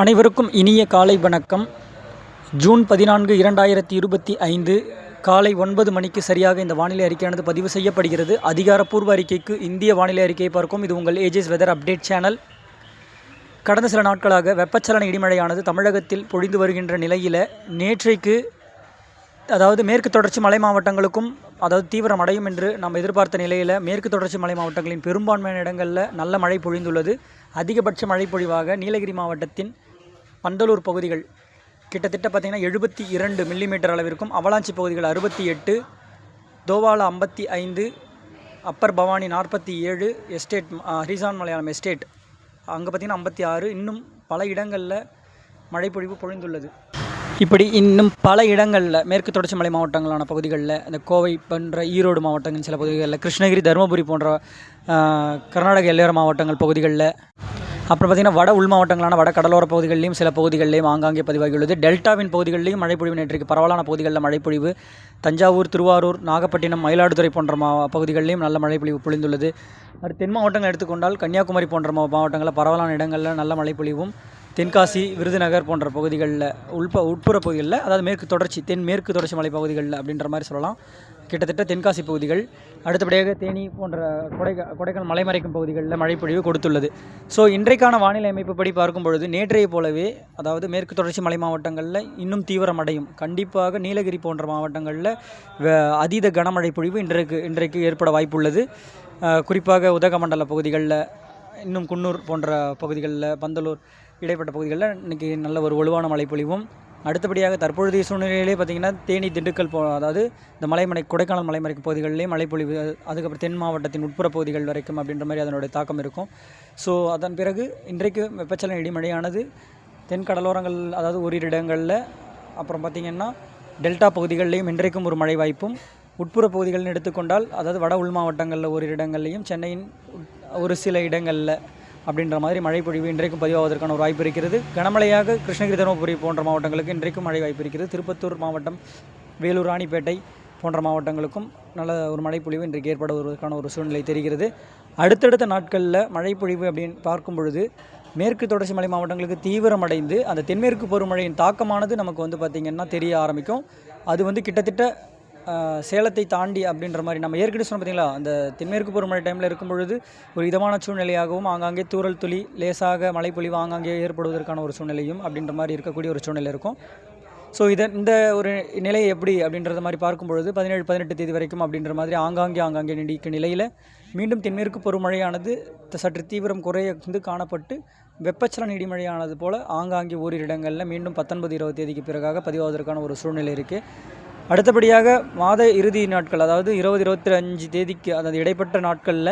அனைவருக்கும் இனிய காலை வணக்கம். ஜூன் பதினான்கு இரண்டாயிரத்தி இருபத்தி ஐந்து காலை ஒன்பது மணிக்கு சரியாக இந்த வானிலை அறிக்கையானது பதிவு செய்யப்படுகிறது. அதிகாரப்பூர்வ அறிக்கைக்கு இந்திய வானிலை அறிக்கையை பார்க்கும். இது உங்கள் ஏஜிஸ் வெதர் அப்டேட் சேனல் கடந்த சில நாட்களாக வெப்பச்சலன இடிமழையானது தமிழகத்தில் பொழிந்து வருகின்ற நிலையில் நேற்றைக்கு அதாவது மேற்கு தொடர்ச்சி மலை மாவட்டங்களுக்கும் அதாவது தீவிரம் அடையும் என்று நாம் எதிர்பார்த்த நிலையில் மேற்கு தொடர்ச்சி மலை மாவட்டங்களின் பெரும்பான்மையான இடங்களில் நல்ல மழை பொழிந்துள்ளது. அதிகபட்ச மழை பொழிவாக நீலகிரி மாவட்டத்தின் பந்தலூர் பகுதிகள். கிட்டத்தட்ட பார்த்திங்கன்னா எழுபத்தி இரண்டு மில்லிமீட்டர் அளவிற்கும் அவலாஞ்சி பகுதிகள் அறுபத்தி எட்டு தோவாலா ஐம்பத்தி ஐந்து அப்பர் பவானி நாற்பத்தி ஏழு எஸ்டேட் ஹரிசான் மலையாளம் எஸ்டேட். அங்கே பார்த்திங்கன்னா ஐம்பத்தி ஆறு. இன்னும் பல இடங்களில் மழைப்பொழிவு பொழிந்துள்ளது. இப்படி இன்னும் பல இடங்களில் மேற்கு தொடர்ச்சி மலை மாவட்டங்களான பகுதிகளில் இந்த கோவை போன்ற ஈரோடு மாவட்டங்கள் சில பகுதிகளில் கிருஷ்ணகிரி தருமபுரி போன்ற கர்நாடக எல்லையோர மாவட்டங்கள் பகுதிகளில் அப்புறம் பார்த்திங்கன்னா வட உள் மாவட்டங்களான வட கடலோர பகுதிகளிலும் சில பகுதிகளிலும் ஆங்காங்கே பதிவாகியுள்ளது. டெல்டாவின் பகுதிகளிலும் மழைப்பொழிவு நேற்றுக்கு பரவலான பகுதிகளில் மழைப்பொழிவு தஞ்சாவூர் திருவாரூர் நாகப்பட்டினம் மயிலாடுதுறை போன்ற மா பகுதிகளிலும் நல்ல மழைப்பொழிவு பொழிந்துள்ளது. அது தென் மாவட்டங்கள் எடுத்துக்கொண்டால் கன்னியாகுமரி போன்ற மாவட்டங்களில் பரவலான இடங்களில் நல்ல மழைப்பொழிவும் தென்காசி விருதுநகர் போன்ற பகுதிகளில் உள்ப உட்புற பகுதிகளில் அதாவது மேற்கு தொடர்ச்சி தென் மேற்கு தொடர்ச்சி மலை பகுதிகளில் அப்படின்ற மாதிரி சொல்லலாம். கிட்டத்தட்ட தென்காசி பகுதிகள் அடுத்தபடியாக தேனி போன்ற கொடைக்கா கொடைக்கானல் மலைமறைக்கும் பகுதிகளில் மழைப்பொழிவு கொடுத்துள்ளது. ஸோ இன்றைக்கான வானிலை அமைப்புப்படி பார்க்கும் பொழுது நேற்றைய போலவே அதாவது மேற்கு தொடர்ச்சி மலை மாவட்டங்களில் இன்னும் தீவிரமடையும். கண்டிப்பாக நீலகிரி போன்ற மாவட்டங்களில் அதீத கனமழை பொழிவு இன்றைக்கு இன்றைக்கு ஏற்பட வாய்ப்புள்ளது. குறிப்பாக உதகமண்டல பகுதிகளில் இன்னும் குன்னூர் போன்ற பகுதிகளில் பந்தலூர் இடைப்பட்ட பகுதிகளில் இன்றைக்கி நல்ல ஒரு வலுவான மழைப்பொழிவும் அடுத்தபடியாக தற்பொழுதைய சூழ்நிலையிலே பார்த்திங்கன்னா தேனி திண்டுக்கல் போ அதாவது இந்த மலைமலை கொடைக்கானல் மலைமறைக்கு பகுதிகளிலேயும் மழைப்பொழிவு அதுக்கப்புறம் தென் மாவட்டத்தின் உட்புற பகுதிகள் வரைக்கும் அப்படின்ற மாதிரி அதனுடைய தாக்கம் இருக்கும். ஸோ அதன் பிறகு இன்றைக்கு வெப்பச்சலன இடிமழையானது தென் கடலோரங்கள் அதாவது ஓரிரு இடங்களில் அப்புறம் பார்த்திங்கன்னா டெல்டா பகுதிகளிலையும் இன்றைக்கும் ஒரு மழை வாய்ப்பும் உட்புற பகுதிகள்னு எடுத்துக்கொண்டால் அதாவது வட உள் மாவட்டங்களில் ஓரிரு இடங்கள்லையும் சென்னையின் உட்- ஒரு சில இடங்களில் அப்படின்ற மாதிரி மழை பொழிவு இன்றைக்கும் பதிவாவதற்கான ஒரு வாய்ப்பு இருக்கிறது. கனமழையாக கிருஷ்ணகிரி தருமபுரி போன்ற மாவட்டங்களுக்கு இன்றைக்கும் மழை வாய்ப்பு இருக்கிறது. திருப்பத்தூர் மாவட்டம் வேலூர் ராணிப்பேட்டை போன்ற மாவட்டங்களுக்கும் நல்ல ஒரு மழைப்பொழிவு இன்றைக்கு ஏற்படுவதற்கான ஒரு சூழ்நிலை தெரிகிறது. அடுத்தடுத்த நாட்களில் மழைப்பொழிவு அப்படின்னு பார்க்கும் பொழுது மேற்கு தொடர்ச்சி மலை மாவட்டங்களுக்கு தீவிரமடைந்து அந்த தென்மேற்கு பருவமழையின் தாக்கமானது நமக்கு வந்து பார்த்திங்கன்னா தெரிய ஆரம்பிக்கும். அது வந்து கிட்டத்தட்ட சேலத்தை தாண்டி அப்படின்ற மாதிரி நம்ம ஏற்கனவே சொன்ன பார்த்தீங்களா? அந்த தென்மேற்கு பருவமழை டைமில் இருக்கும் பொழுது ஒரு இதமான சூழ்நிலையாகவும் ஆங்காங்கே தூரல் துளி லேசாக மழைப்பொழிவு ஆங்காங்கே ஏற்படுவதற்கான ஒரு சூழ்நிலையும் அப்படின்ற மாதிரி இருக்கக்கூடிய ஒரு சூழ்நிலை இருக்கும். ஸோ இதை இந்த ஒரு நிலை எப்படி அப்படின்றத மாதிரி பார்க்கும் பொழுது பதினேழு பதினெட்டு தேதி வரைக்கும் அப்படின்ற மாதிரி ஆங்காங்கே ஆங்காங்கே நீடிக்கும் நிலையில் மீண்டும் தென்மேற்கு பருவமழையானது சற்று தீவிரம் குறைய வந்து காணப்பட்டு வெப்பச்சலன இடிமழையானது போல் ஆங்காங்கே ஓரிரு இடங்களில் மீண்டும் பத்தொன்பது இருபது தேதிக்கு பிறகாக பதிவாவதற்கான ஒரு சூழ்நிலை இருக்குது அடுத்தபடியாக மாத இறுதி நாட்கள் அதாவது இருபது இருபத்தி அஞ்சு தேதிக்கு அதாவது இடைப்பட்ட நாட்களில்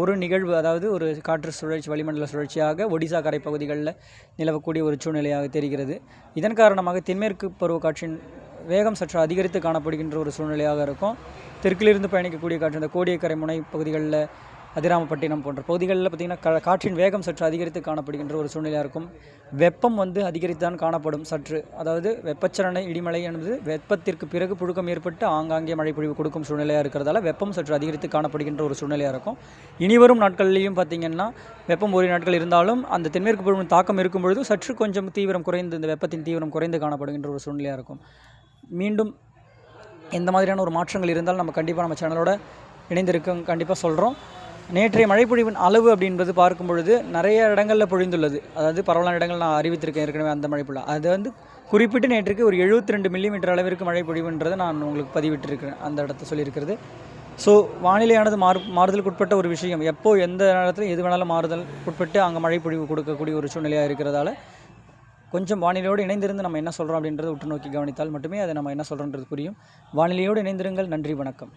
ஒரு நிகழ்வு அதாவது ஒரு காற்று சுழற்சி வளிமண்டல சுழற்சியாக ஒடிசா கரை பகுதிகளில் நிலவக்கூடிய ஒரு சூழ்நிலையாக தெரிகிறது. இதன் காரணமாக தென்மேற்கு பருவக்காற்றின் வேகம் சற்று அதிகரித்து காணப்படுகின்ற ஒரு சூழ்நிலையாக இருக்கும். தெற்கிலிருந்து பயணிக்கக்கூடிய காற்று இந்த கோடியக்கரை முனை பகுதிகளில் அதிராமப்பட்டினம் போன்ற பகுதிகளில் பார்த்திங்கன்னா காற்றின் வேகம் சற்று அதிகரித்து காணப்படுகின்ற ஒரு சூழ்நிலையாக இருக்கும். வெப்பம் வந்து அதிகரித்தான் காணப்படும் சற்று. அதாவது வெப்பச்சலனை இடிமலை என்பது வெப்பத்திற்கு பிறகு புழுக்கம் ஏற்பட்டு ஆங்காங்கே மழை பொழிவு கொடுக்கும் சூழ்நிலையாக இருக்கிறதால வெப்பம் சற்று அதிகரித்து காணப்படுகின்ற ஒரு சூழ்நிலையாக இருக்கும். இனிவரும் நாட்கள்லேயும் பார்த்திங்கன்னா வெப்பம் ஒரு நாட்கள் இருந்தாலும் அந்த தென்மேற்கு பருவம் தாக்கம் இருக்கும் பொழுது சற்று கொஞ்சம் தீவிரம் குறைந்து இந்த வெப்பத்தின் தீவிரம் குறைந்து காணப்படுகின்ற ஒரு சூழ்நிலையாக இருக்கும். மீண்டும் எந்த மாதிரியான ஒரு மாற்றங்கள் இருந்தாலும் நம்ம கண்டிப்பாக நம்ம சேனலோட இணைந்திருக்கும் கண்டிப்பாக சொல்கிறோம் நேற்றைய மழைப்பொழிவின் அளவு அப்படின்றது பார்க்கும் பொழுது நிறைய இடங்களில் பொழிந்துள்ளது. அதாவது பரவலான இடங்கள் நான் அறிவித்திருக்கேன் ஏற்கனவே அந்த மழைப்பொழிவு. அது வந்து குறிப்பிட்டு நேற்றுக்கு ஒரு 72 ரெண்டு மில்லிமீட்டர் அளவிற்கு மழை பொழிவுன்றதை நான் உங்களுக்கு பதிவிட்டிருக்கிறேன். அந்த இடத்த சொல்லியிருக்கிறது. ஸோ வானிலையானது மாறு மாறுதலுக்கு உட்பட்ட ஒரு விஷயம். எப்போ எந்த நேரத்தில் எது வேணாலும் மாறுதல் உட்பட்டு அங்கே மழை பொழிவு கொடுக்கக்கூடிய ஒரு சூழ்நிலையாக இருக்கிறதால கொஞ்சம் வானிலையோடு இணைந்திருந்து நம்ம என்ன சொல்கிறோம் அப்படின்றத உற்று நோக்கி கவனித்தால் மட்டுமே அதை நம்ம என்ன சொல்கிறோன்றது புரியும். வானிலையோடு இணைந்திருங்கள். நன்றி வணக்கம்.